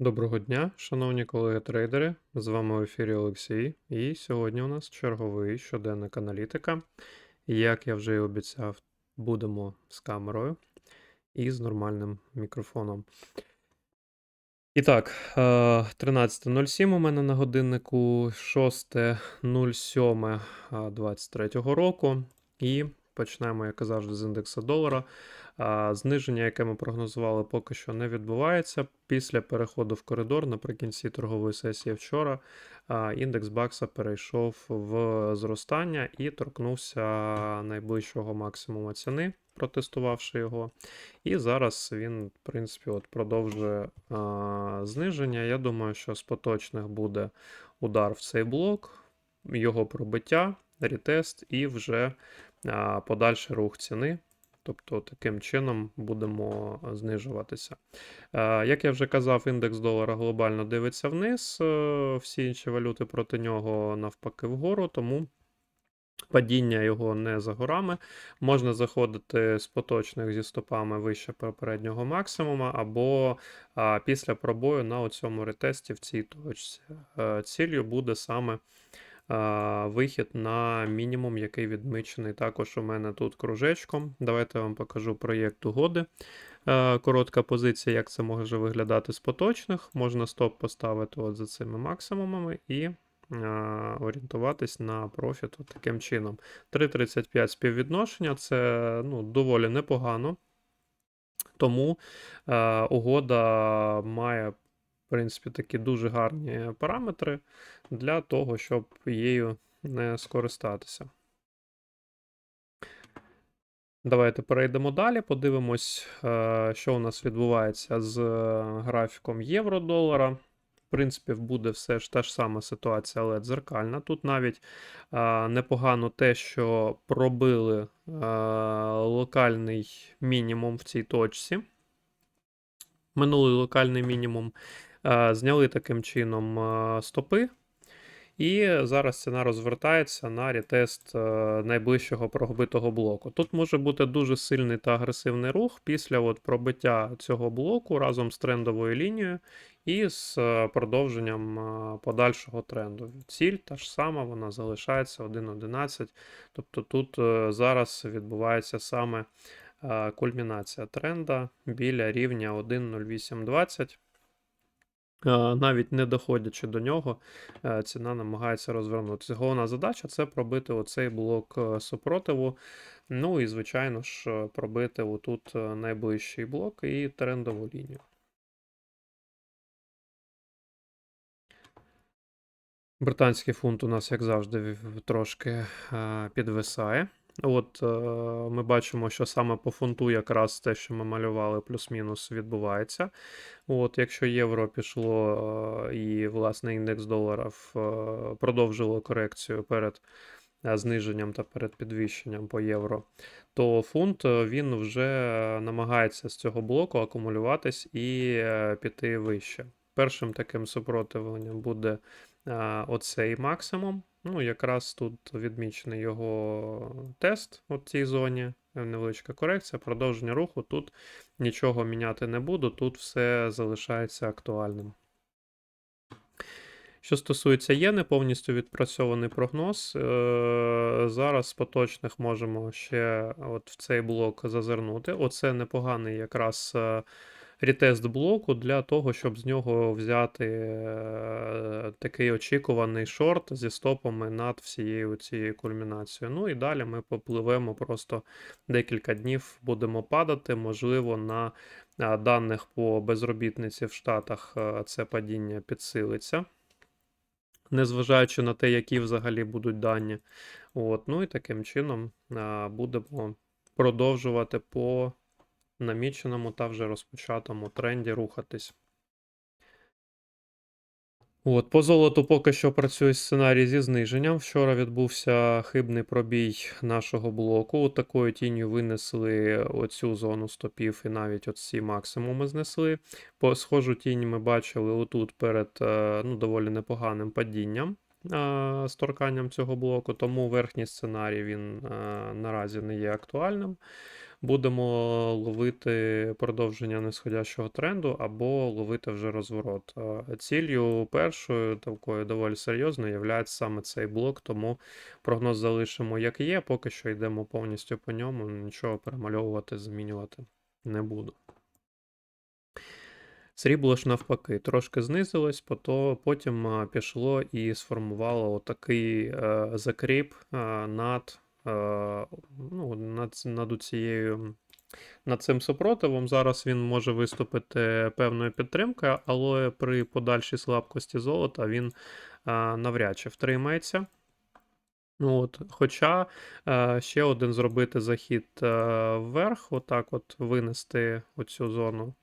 Доброго дня, шановні колеги-трейдери. З вами в ефірі Олексій. І сьогодні у нас черговий щоденник аналітика. Як я вже і обіцяв, будемо з камерою і з нормальним мікрофоном. І так, е, 13.07 у мене на годиннику, 6.07.23 року. І почнемо, як і завжди, з індексу долара. Зниження, яке ми прогнозували, поки що не відбувається. Після переходу в коридор наприкінці торгової сесії вчора індекс Бакса перейшов в зростання і торкнувся найближчого максимуму ціни, протестувавши його. І зараз він, в принципі, от продовжує а, зниження. Я думаю, що з поточних буде удар в цей блок, його пробиття, ретест і вже а, подальший рух ціни. Тобто таким чином будемо знижуватися. Е, Як я вже казав, індекс долара глобально дивиться вниз, е, всі інші валюти проти нього навпаки вгору, тому падіння його не за горами. Можна заходити з поточних зі стопами вище попереднього максимума, або після пробою на цьому ретесті в цій точці. Е, Ціллю буде саме вихід на мінімум, який відмічений також у мене тут кружечком. Давайте я вам покажу проєкт угоди. Е, Коротка позиція, як це може виглядати з поточних. Можна стоп поставити от за цими максимумами і е, орієнтуватись на профіт от таким чином. 3,35 співвідношення це ну, доволі непогано. Тому е, угода має в принципі, такі дуже гарні параметри для того, щоб її не скористатися. Давайте перейдемо далі, подивимось, е, що у нас відбувається з е, графіком євро-долара. В принципі, буде все ж та ж сама ситуація, але дзеркальна. Тут навіть а, непогано те, що пробили а, локальний мінімум в цій точці. Минулий локальний мінімум Е, Зняли таким чином е, стопи. І зараз ціна розвертається на ретест е, найближчого пробитого блоку. Тут може бути дуже сильний та агресивний рух після от пробиття цього блоку разом з трендовою лінією і з продовженням подальшого тренду. Ціль та ж сама, вона залишається 1.11. Тобто тут зараз відбувається саме кульмінація тренда біля рівня 1.0820. Е, навіть не доходячи до нього, е, ціна намагається розвернутися. Головна задача це пробити оцей блок е, супротиву. Ну і, звичайно ж, пробити отут найближчий блок і трендову лінію. Британський фунт у нас, як завжди, трошки підвисає. От е, ми бачимо, що саме по фунту якраз те, що ми малювали, плюс-мінус відбувається. От, Якщо євро пішло е, і власне індекс доларів е, продовжило корекцію перед зниженням та перед підвищенням по євро, то фунт він вже намагається з цього блоку акумулюватись і піти вище. Першим таким супротивленням буде оцей максимум. Ну, якраз тут відмічений його тест у цій зоні. Невеличка корекція, продовження руху. Тут нічого міняти не буду, тут все залишається актуальним. Що стосується єни, повністю відпрацьований прогноз. Е, зараз поточних можемо ще от в цей блок зазирнути. Оце непоганий якраз е, ретест блоку для того, щоб з нього взяти е, такий очікуваний шорт зі стопами над всією цією кульмінацією. Ну і далі ми попливемо просто декілька днів, будемо падати. Можливо, на е, даних по безробітниці в Штатах е, це падіння підсилиться. Незважаючи на те, які взагалі будуть дані. От, Ну і таким чином будемо продовжувати по наміченому та вже розпочатому тренді рухатись. От, По золоту поки що працює сценарій зі зниженням. Вчора відбувся хибний пробій нашого блоку. Такою тінню винесли оцю зону стопів і навіть оці максимуми знесли. По схожу тінь ми бачили отут перед е, ну, доволі непоганим падінням з торканням цього блоку, тому верхній сценарій він е, наразі не є актуальним. Будемо ловити продовження нисходящого тренду або ловити вже розворот. Ціллю першою, такою доволі серйозною, є саме цей блок, тому прогноз залишимо як є, поки що йдемо повністю по ньому, нічого перемальовувати, змінювати не буду. Срібло ж навпаки, трошки знизилось, потім пішло і сформувало отакий е, закріп е, над, ну, над, над цією. Над цим супротивом зараз він може виступити певною підтримкою, але при подальшій слабкості золота він а, навряд чи втримається. От, Хоча е, ще один зробити захід е, вверх, отак от винести оцю зону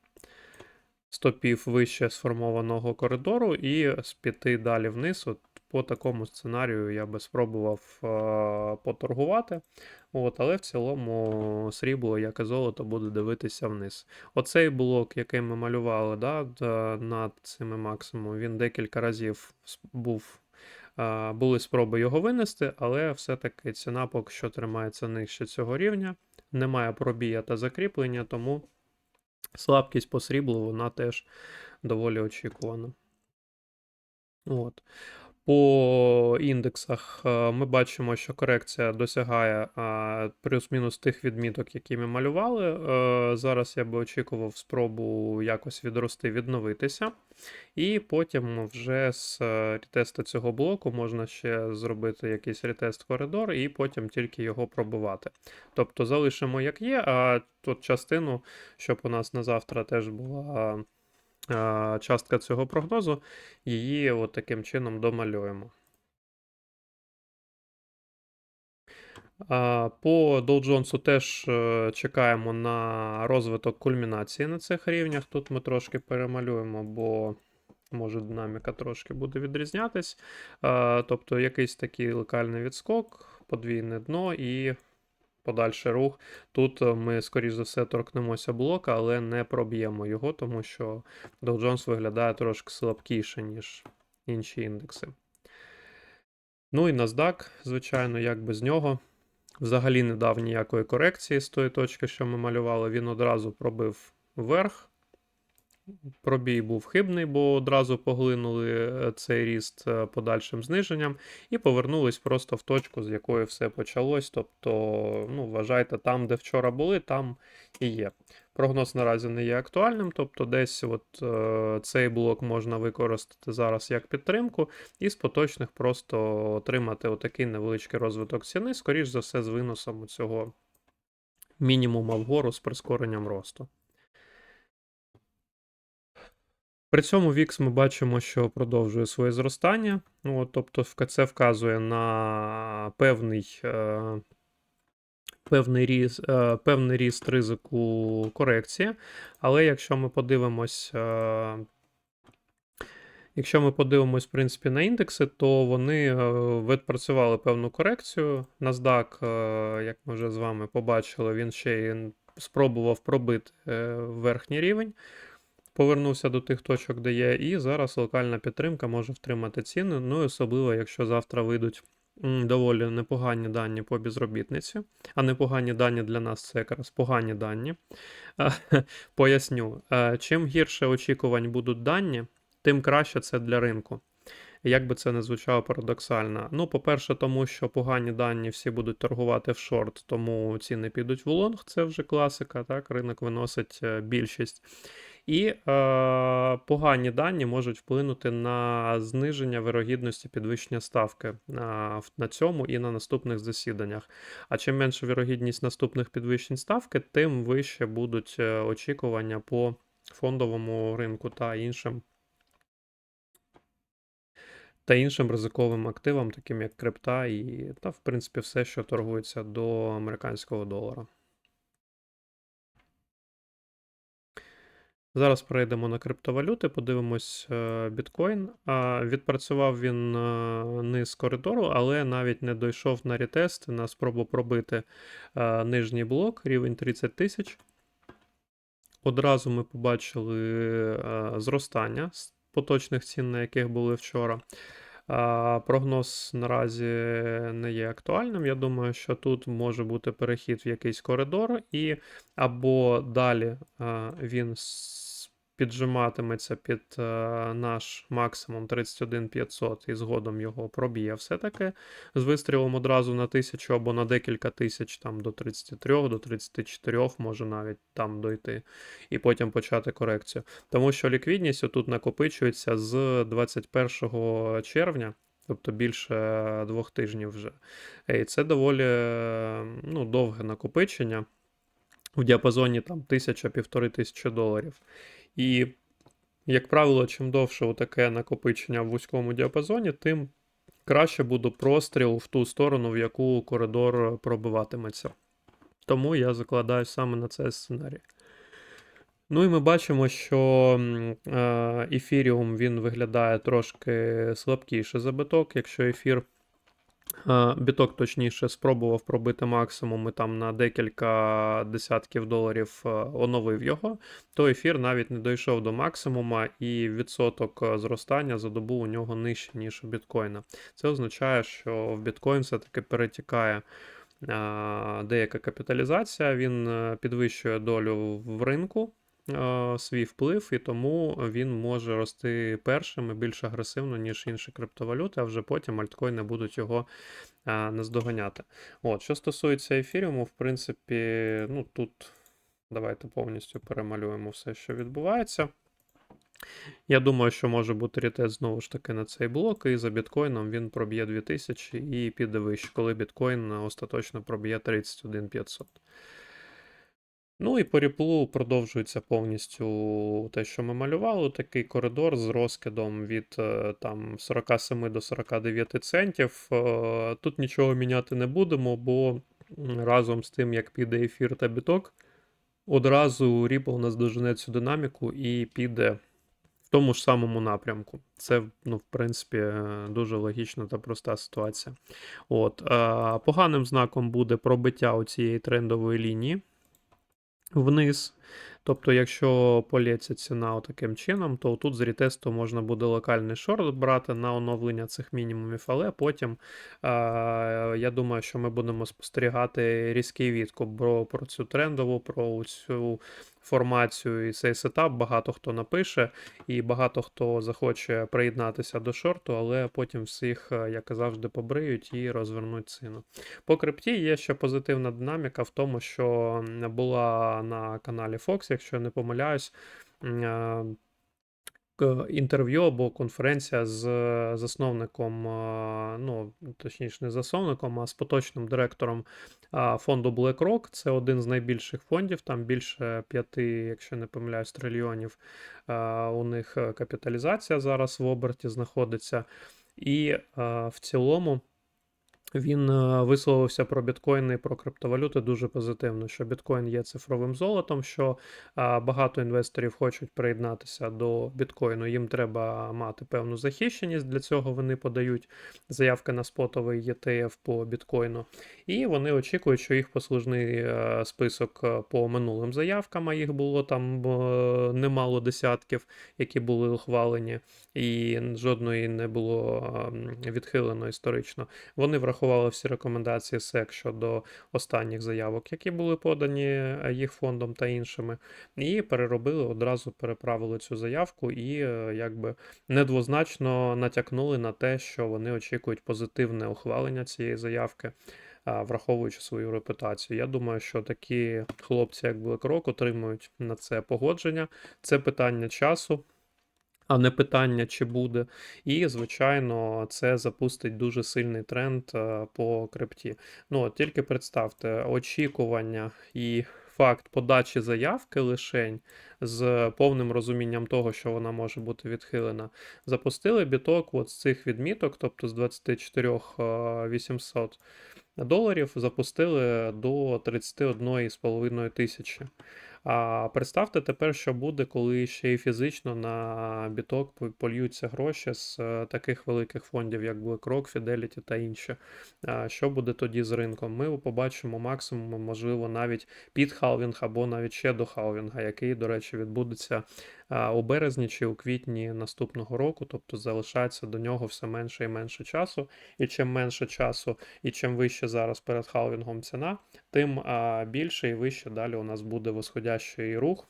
стопів вище сформованого коридору і піти далі вниз. От По такому сценарію я би спробував е, поторгувати. От, Але в цілому срібло, як і золото, буде дивитися вниз. Оцей блок, який ми малювали да, над цими максимумом, він декілька разів був. е, Були спроби його винести, але все-таки ціна поки що тримається нижче цього рівня. Немає пробія та закріплення, тому слабкість по сріблу вона теж доволі очікувана. От. По індексах е, ми бачимо, що корекція досягає е, плюс-мінус тих відміток, які ми малювали. Е, Зараз я би очікував спробу якось відрости, відновитися. І потім вже з ретесту цього блоку можна ще зробити якийсь ретест коридор, і потім тільки його пробувати. Тобто залишимо як є, а тут частину, щоб у нас на завтра теж була частка цього прогнозу, її от таким чином домалюємо. По Dow Jones теж е, чекаємо на розвиток кульмінації на цих рівнях. Тут ми трошки перемалюємо, бо може динаміка трошки буде відрізнятись. Тобто якийсь такий локальний відскок, подвійне дно і подальший рух. Тут е, ми, скоріш за все, торкнемося блока, але не проб'ємо його, тому що Dow Jones виглядає трошки слабкіше, ніж інші індекси. Ну і NASDAQ, звичайно, як без нього. Взагалі не дав ніякої корекції з тої точки, що ми малювали. Він одразу пробив вверх. Пробій був хибний, бо одразу поглинули е, цей ріст е, подальшим зниженням, і повернулись просто в точку, з якої все почалось. Тобто, ну, вважайте, там, де вчора були, там і є. Прогноз наразі не є актуальним, тобто десь от, е, цей блок можна використати зараз як підтримку, і з поточних просто отримати отакий невеличкий розвиток ціни, скоріш за все, з виносом цього мінімума вгору з прискоренням росту. При цьому VIX ми бачимо, що продовжує своє зростання. Ну, от, тобто це вказує на певний, е, певний, ріст, е, певний ріст ризику корекції. Але якщо ми подивимось. Е, Якщо ми подивимось, в принципі, на індекси, то вони е, відпрацювали певну корекцію. NASDAQ, як ми вже з вами побачили, він ще й спробував пробити верхній рівень повернувся до тих точок, де є, і зараз локальна підтримка може втримати ціни. Ну і особливо, якщо завтра вийдуть доволі непогані дані по безробітниці, а непогані дані для нас це якраз погані дані. Поясню, чим гірше очікувань будуть дані, тим краще це для ринку. Як би це не звучало парадоксально. Ну, по-перше, тому що погані дані всі будуть торгувати в шорт, тому ціни підуть в лонг, це вже класика, так, ринок виносить е, більшість. І е, погані дані можуть вплинути на зниження вирогідності підвищення ставки на, на цьому і на наступних засіданнях. А чим менша вірогідність наступних підвищень ставки, тим вище будуть е, очікування по фондовому ринку та іншим. Та іншим ризиковим активам, таким як крипта, і та, в принципі, все, що торгується до американського долара. Зараз перейдемо на криптовалюти, подивимось е, біткоін. Відпрацював він е, низ коридору, але навіть не дійшов на ретест на спробу пробити е, нижній блок, рівень 30 тисяч. Одразу ми побачили зростання з поточних цін, на яких були вчора. Прогноз наразі не є актуальним. Я думаю, що тут може бути перехід в якийсь коридор, і або далі він піджиматиметься під е, наш максимум 31500 і згодом його проб'є все-таки з вистрілом одразу на тисячу або на декілька тисяч, там до 33, до 34, може навіть там дойти, і потім почати корекцію. Тому що ліквідність тут накопичується з 21 червня. Тобто більше двох тижнів вже. І це доволі е, ну, довге накопичення в діапазоні там тисяча-півтори тисячі доларів. І, як правило, чим довше таке накопичення в вузькому діапазоні, тим краще буде простріл в ту сторону, в яку коридор пробиватиметься. Тому я закладаю саме на цей сценарій. Ну і ми бачимо, що е, ефіріум він виглядає трошки слабкіше за биток. Якщо ефір Е, Біток, точніше, спробував пробити максимум і там на декілька десятків доларів е, оновив його, то ефір навіть не дійшов до максимума, і відсоток е, зростання за добу у нього нижче, ніж у біткоїна. Це означає, що в біткоін все-таки перетікає деяка капіталізація, він е, підвищує долю в ринку. Е, Свій вплив, і тому він може рости першим і більш агресивно, ніж інші криптовалюти, а вже потім альткоїни будуть його наздоганяти. От, що стосується ефіріуму, в принципі, ну тут давайте повністю перемалюємо все, що відбувається. Я думаю, що може бути рітет знову ж таки на цей блок, і за біткоїном він проб'є 2000 і піде вище, коли біткоін остаточно проб'є 31500. Ну і по ріплу продовжується повністю те, що ми малювали. Такий коридор з розкидом від е, там 47 до 49 центів. Е, Тут нічого міняти не будемо, бо разом з тим, як піде ефір та біток, одразу Ripple наздожене цю динаміку і піде в тому ж самому напрямку. Це, ну, в принципі, е, дуже логічна та проста ситуація. От, Поганим знаком буде пробиття у цієї трендової лінії вниз. Тобто, якщо полється ціна таким чином, то тут з рітесту можна буде локальний шорт брати на оновлення цих мінімумів, але потім е, я думаю, що ми будемо спостерігати різкий відкуп про, про цю трендову, про цю формацію і цей сетап. Багато хто напише, і багато хто захоче приєднатися до шорту, але потім всіх, е, як і завжди, побриють і розвернуть ціну. По крипті є ще позитивна динаміка в тому, що була на каналі Fox, якщо я не помиляюсь. е, Інтерв'ю або конференція з засновником, е, ну точніше, не засновником, а з поточним директором фонду BlackRock. Це один з найбільших фондів, там більше п'яти, якщо не помиляюсь, трильйонів. У них капіталізація зараз в оберті знаходиться. І в цілому. Він е, висловився про біткоїни і про криптовалюти дуже позитивно, що біткоін є цифровим золотом, що багато інвесторів хочуть приєднатися до біткоїну. Їм треба мати певну захищеність. Для цього вони подають заявки на спотовий ETF по біткоїну. І вони очікують, що їх послужний е, список е, по минулим заявкам, а їх було там е, немало десятків, які були ухвалені, і жодної не було ем, відхилено історично. Вони врахували всі рекомендації SEC щодо останніх заявок, які були подані е, їх фондом та іншими, і переробили одразу переправили цю заявку і е, якби недвозначно натякнули на те, що вони очікують позитивне ухвалення цієї заявки. Враховуючи свою репутацію, я думаю, що такі хлопці, як BlackRock, отримують на це погодження. Це питання часу а не питання, чи буде. І, звичайно, це запустить дуже сильний тренд е, по крипті. Ну, от тільки представте, очікування і факт подачі заявки лишень з повним розумінням того, що вона може бути відхилена. Запустили біток от з цих відміток, тобто з 24 е, 800 доларів, запустили до 31,5 тисячі. А представте тепер, що буде, коли ще й фізично на біток польються гроші з е, таких великих фондів, як BlackRock, Fidelity та інші. Що буде тоді з ринком? Ми побачимо максимум, можливо, навіть під халвінг або навіть ще до халвінга, який, до речі, відбудеться у березні чи у квітні наступного року, тобто залишається до нього все менше і менше часу. І чим менше часу, і чим вище зараз перед халвінгом ціна, тим більше і вище далі у нас буде восходящий рух.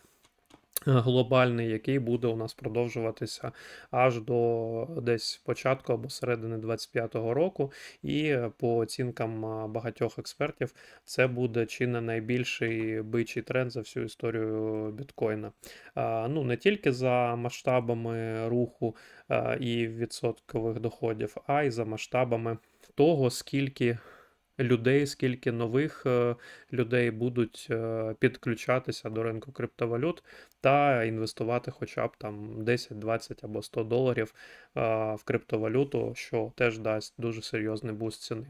Е, Глобальний, який буде у нас продовжуватися аж до десь початку або середини 25-го року, і е, по оцінкам багатьох експертів, це буде чи не найбільший бичий тренд за всю історію біткоїна. Ну не тільки за масштабами руху і відсоткових доходів, а й за масштабами того, скільки людей, скільки нових е, людей будуть е, підключатися до ринку криптовалют та інвестувати хоча б там 10, 20 або 100 доларів е, в криптовалюту, що теж дасть дуже серйозний буст ціни.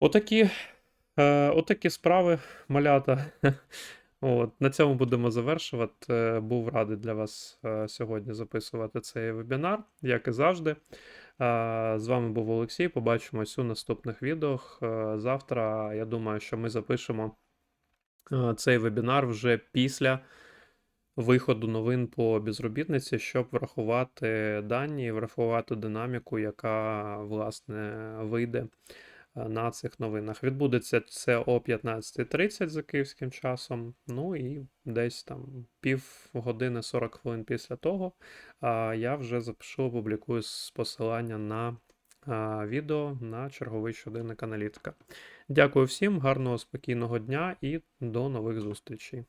Отакі, отакі справи, малята. От, на цьому будемо завершувати. Був радий для вас сьогодні записувати цей вебінар, як і завжди. Е, З вами був Олексій. Побачимось у наступних відео. Завтра я думаю, що ми запишемо е, цей вебінар вже після виходу новин по безробітниці, щоб врахувати дані, і врахувати динаміку, яка власне вийде е, на цих новинах. Відбудеться це о 15.30 за київським часом. Ну і десь там пів години 40 хвилин після того я вже запишу, опублікую с- посилання на відео на черговий щоденник аналітика. Дякую всім, гарного спокійного дня і до нових зустрічей.